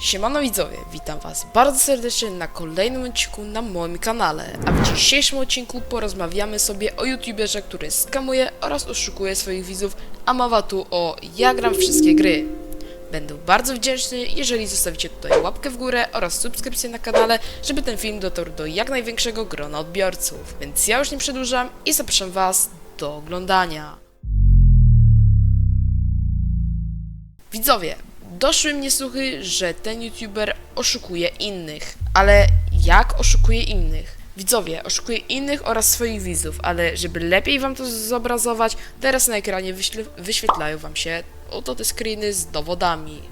Siemano widzowie, witam was bardzo serdecznie na kolejnym odcinku na moim kanale. A w dzisiejszym odcinku porozmawiamy sobie o youtuberze, który skamuje oraz oszukuje swoich widzów, a mowa tu o Ja gram wszystkie gry. Będę bardzo wdzięczny, jeżeli zostawicie tutaj łapkę w górę oraz subskrypcję na kanale, żeby ten film dotarł do jak największego grona odbiorców. Więc ja już nie przedłużam i zapraszam was do oglądania. Widzowie, doszły mnie słuchy, że ten youtuber oszukuje innych. Ale jak oszukuje innych? Widzowie, oszukuje innych oraz swoich widzów, ale żeby lepiej wam to zobrazować, teraz na ekranie wyświetlają wam się oto te screeny z dowodami.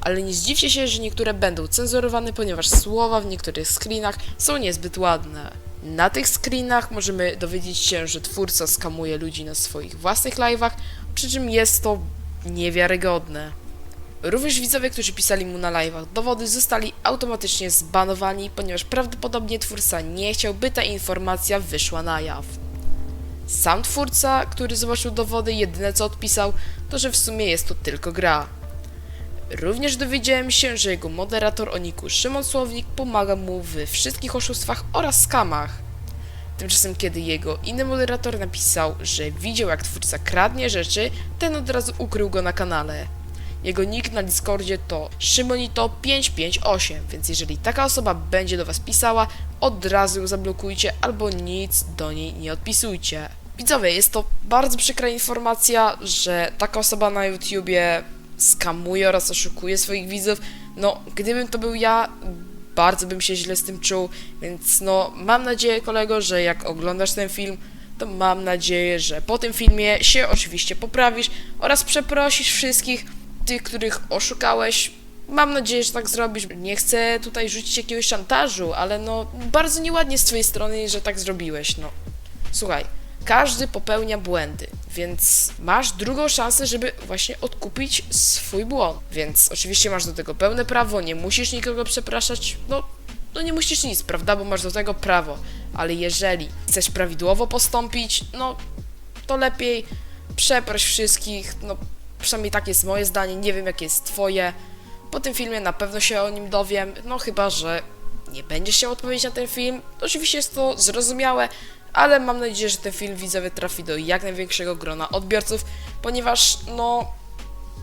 Ale nie zdziwcie się, że niektóre będą cenzurowane, ponieważ słowa w niektórych screenach są niezbyt ładne. Na tych screenach możemy dowiedzieć się, że twórca skamuje ludzi na swoich własnych live'ach, przy czym jest to niewiarygodne. Również widzowie, którzy pisali mu na live'ach dowody, zostali automatycznie zbanowani, ponieważ prawdopodobnie twórca nie chciał, by ta informacja wyszła na jaw. Sam twórca, który zobaczył dowody, jedyne co odpisał, to że w sumie jest to tylko gra. Również dowiedziałem się, że jego moderator o niku Szymon Słownik pomaga mu w wszystkich oszustwach oraz skamach. Tymczasem, kiedy jego inny moderator napisał, że widział jak twórca kradnie rzeczy, ten od razu ukrył go na kanale. Jego nick na Discordzie to Szymonito558, więc jeżeli taka osoba będzie do was pisała, od razu ją zablokujcie albo nic do niej nie odpisujcie. Widzowie, jest to bardzo przykra informacja, że taka osoba na YouTubie skamuje oraz oszukuje swoich widzów. No, gdybym to był ja, bardzo bym się źle z tym czuł, więc no, mam nadzieję, kolego, że jak oglądasz ten film, to mam nadzieję, że po tym filmie się oczywiście poprawisz oraz przeprosisz wszystkich tych, których oszukałeś. Mam nadzieję, że tak zrobisz. Nie chcę tutaj rzucić jakiegoś szantażu, ale no, bardzo nieładnie z twojej strony, że tak zrobiłeś, no. Słuchaj, każdy popełnia błędy, więc masz drugą szansę, żeby właśnie odkupić swój błąd. Więc oczywiście masz do tego pełne prawo, nie musisz nikogo przepraszać, no, no nie musisz nic, prawda, bo masz do tego prawo. Ale jeżeli chcesz prawidłowo postąpić, no to lepiej przeproś wszystkich, no przynajmniej tak jest moje zdanie, nie wiem jakie jest twoje. Po tym filmie na pewno się o nim dowiem, no chyba, że nie będziesz chciał odpowiedzieć na ten film. Oczywiście jest to zrozumiałe, ale mam nadzieję, że ten film widzowie trafi do jak największego grona odbiorców, ponieważ no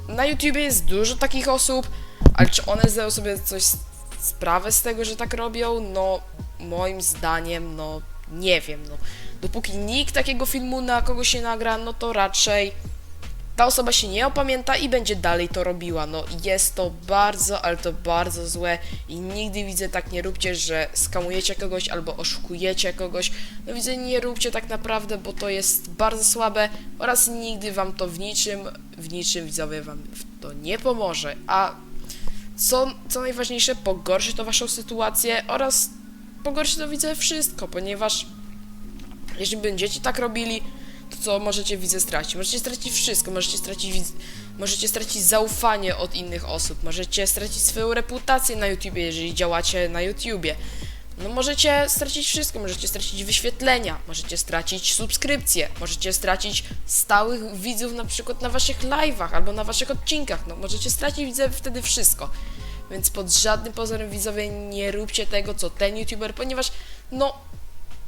na YouTubie jest dużo takich osób, ale czy one zdają sobie coś sprawę z tego, że tak robią? No moim zdaniem, no nie wiem, no dopóki nikt takiego filmu na kogoś nie nagra, no to raczej ta osoba się nie opamięta i będzie dalej to robiła. No jest to bardzo, ale to bardzo złe i nigdy widzę tak nie róbcie, że skamujecie kogoś albo oszukujecie kogoś. No widzę nie róbcie tak naprawdę, bo to jest bardzo słabe oraz nigdy wam to w niczym, w niczym widzowie wam to nie pomoże. A co, co najważniejsze, pogorszy to waszą sytuację oraz pogorszy to widzę wszystko, ponieważ jeżeli będziecie tak robili, co możecie widzę stracić? Możecie stracić wszystko, możecie stracić możecie stracić zaufanie od innych osób, możecie stracić swoją reputację na YouTubie, jeżeli działacie na YouTubie. No możecie stracić wszystko, możecie stracić wyświetlenia, możecie stracić subskrypcje, możecie stracić stałych widzów na przykład na waszych live'ach albo na waszych odcinkach, no możecie stracić widzę wtedy wszystko. Więc pod żadnym pozorem widzowie nie róbcie tego, co ten YouTuber, ponieważ no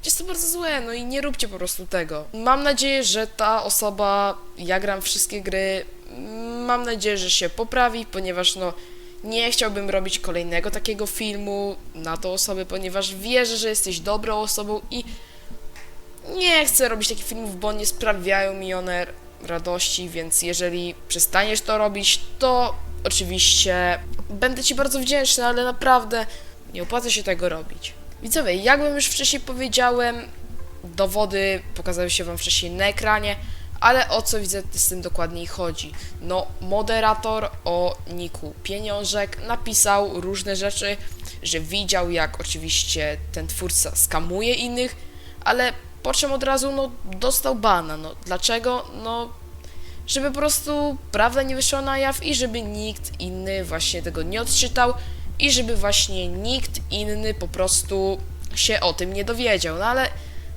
jest to bardzo złe, no i nie róbcie po prostu tego. Mam nadzieję, że ta osoba, ja gram wszystkie gry, mam nadzieję, że się poprawi, ponieważ no nie chciałbym robić kolejnego takiego filmu na tą osobę, ponieważ wierzę, że jesteś dobrą osobą i nie chcę robić takich filmów, bo nie sprawiają mi one radości, więc jeżeli przestaniesz to robić, to oczywiście będę Ci bardzo wdzięczny, ale naprawdę nie opłaca się tego robić. Widzowie, jakbym już wcześniej powiedziałem, dowody pokazały się Wam wcześniej na ekranie, ale o co widzę z tym dokładniej chodzi? No, moderator o niku Pieniążek napisał różne rzeczy, że widział jak oczywiście ten twórca skamuje innych, ale po czym od razu no, dostał bana. No, dlaczego? No, żeby po prostu prawda nie wyszła na jaw i żeby nikt inny właśnie tego nie odczytał i żeby właśnie nikt inny po prostu się o tym nie dowiedział. No ale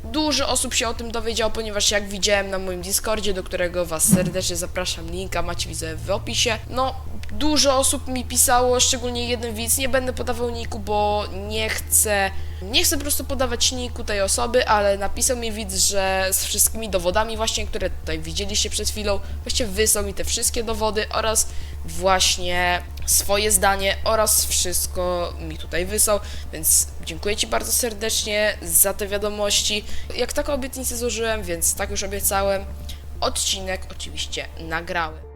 dużo osób się o tym dowiedziało, ponieważ jak widziałem na moim Discordzie, do którego Was serdecznie zapraszam, linka macie widzę w opisie, no Dużo osób mi pisało, szczególnie jeden widz, nie będę podawał niku, bo nie chcę, nie chcę po prostu podawać niku tej osoby, ale napisał mi widz, że z wszystkimi dowodami właśnie, które tutaj widzieliście przed chwilą, właśnie wysłał mi te wszystkie dowody oraz właśnie swoje zdanie oraz wszystko mi tutaj wysłał, więc dziękuję Ci bardzo serdecznie za te wiadomości. Jak taką obietnicę złożyłem, więc tak już obiecałem, odcinek oczywiście nagrałem.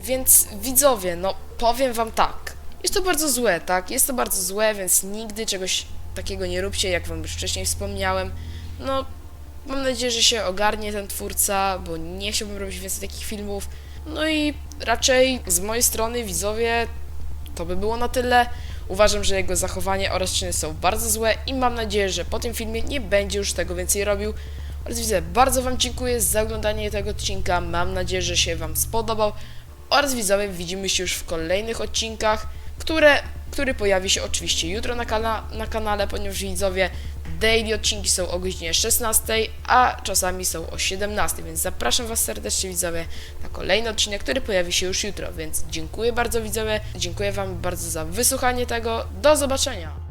Więc widzowie, no powiem wam tak. Jest to bardzo złe, tak? Jest to bardzo złe, więc nigdy czegoś takiego nie róbcie, jak wam już wcześniej wspomniałem. No, mam nadzieję, że się ogarnie ten twórca, bo nie chciałbym robić więcej takich filmów. No i raczej z mojej strony, widzowie, to by było na tyle. Uważam, że jego zachowanie oraz czyny są bardzo złe i mam nadzieję, że po tym filmie nie będzie już tego więcej robił. Oraz widzę, bardzo Wam dziękuję za oglądanie tego odcinka. Mam nadzieję, że się Wam spodobał. Oraz widzowie, widzimy się już w kolejnych odcinkach, które, który pojawi się oczywiście jutro na, kana na kanale, ponieważ widzowie, daily odcinki są o godzinie 16, a czasami są o 17, więc zapraszam Was serdecznie widzowie na kolejny odcinek, który pojawi się już jutro, więc dziękuję bardzo widzowie, dziękuję Wam bardzo za wysłuchanie tego, do zobaczenia!